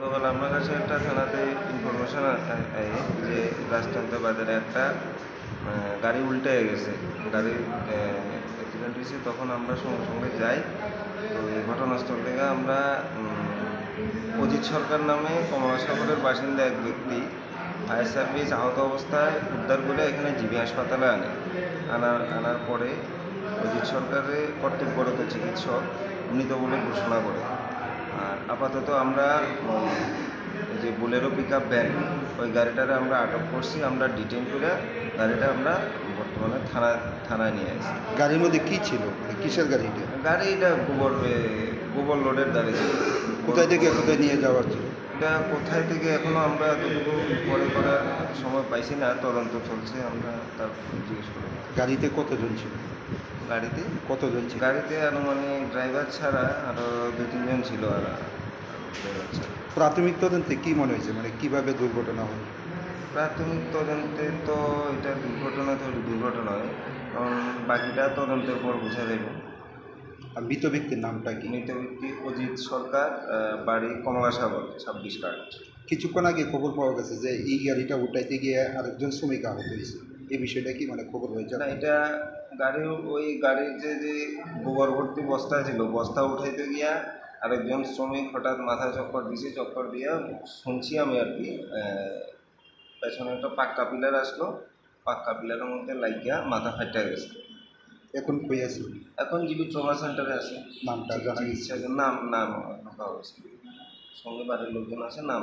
গতকাল আমার কাছে একটা থানাতে ইনফরমেশন যে রাজতন্ত্র বাজারে একটা গাড়ি উল্টে গেছে। গাড়ি অ্যাক্সিডেন্ট হয়েছে, তখন আমরা সঙ্গে সঙ্গে যাই। তো এই ঘটনাস্থল থেকে আমরা অজিত সরকার নামে কমলাসাগরের বাসিন্দা এক ব্যক্তি ফায়ার সার্ভিস আহত অবস্থায় উদ্ধার করে এখানে জিবি হাসপাতালে আনে। আনার আনার পরে অজিত সরকারের কর্তব্যরত চিকিৎসক মৃত বলে ঘোষণা করে। আর আপাতত আমরা যে বোলেরো পিক আপ ভ্যান ওই গাড়িটারে আমরা আটক করছি। আমরা ডিটেন করে গাড়িটা আমরা বর্তমানে থানা থানায় নিয়ে আসি গাড়ির মধ্যে কী ছিল? মানে কিসের গাড়িটা গাড়িটা গোবর গোবর লোডের গাড়ি ছিল। কোথায় থেকে কোথায় নিয়ে যাওয়ার ছিল? এটা কোথায় থেকে এখনও আমরা এতটুকু পরে করার সময় পাইছি না তদন্ত চলছে আমরা তার জিজ্ঞেস করি। গাড়িতে কতজন ছিল? গাড়িতে? কতজন ছিল? গাড়িতে আনুমানিক ড্রাইভার ছাড়া আরও দু তিনজন ছিল আর প্রাথমিক তদন্তে কি মনে হয়েছে? মানে কীভাবে দুর্ঘটনা হলো? প্রাথমিক তদন্তে তো এটা দুর্ঘটনা তো দুর্ঘটনা হয় কারণ বাকিটা তদন্তের পর বোঝা যাবে। মৃত ব্যক্তির নামটা কি? মৃত ব্যক্তি অজিত সরকার বাড়ি কমলাসাগর ছাব্বিশ কার্ড কিছুক্ষণ আগে খবর পাওয়া গেছে যে এই গাড়িটা উঠাইতে গিয়ে আরেকজন শ্রমিক আহত হয়েছে। এই বিষয়টা কি মানে খবর হয়েছে? না এটা গাড়ি ওই গাড়ির যে যে গোবর ভর্তি বস্তা ছিল বস্তা উঠাইতে গিয়া আরেকজন শ্রমিক হঠাৎ মাথায় চক্কর দিছে চক্কর দিয়া শুনছি আমি আর কি পেছনে একটা পাক্কা পিলার আসলো। পাক্কা পিলারের মধ্যে লাগিয়া মাথা ফাইটা গেছে। এখন কই আছে এখন জীবিত ট্রমা সেন্টারে আছে নামটা জানা গেছে নাম নাম ঢোকা হয়েছে সঙ্গে বাড়ির লোকজন আছে নাম।